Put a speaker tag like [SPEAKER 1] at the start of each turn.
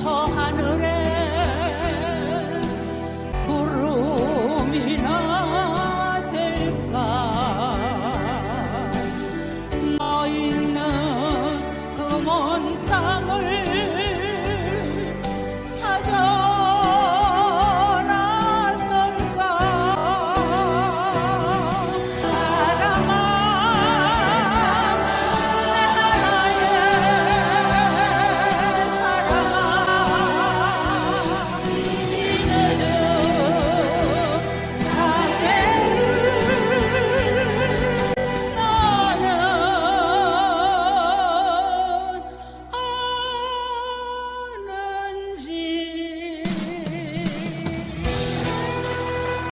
[SPEAKER 1] 저 하늘에 구름이나 될까? 너 있는 그 먼 땅을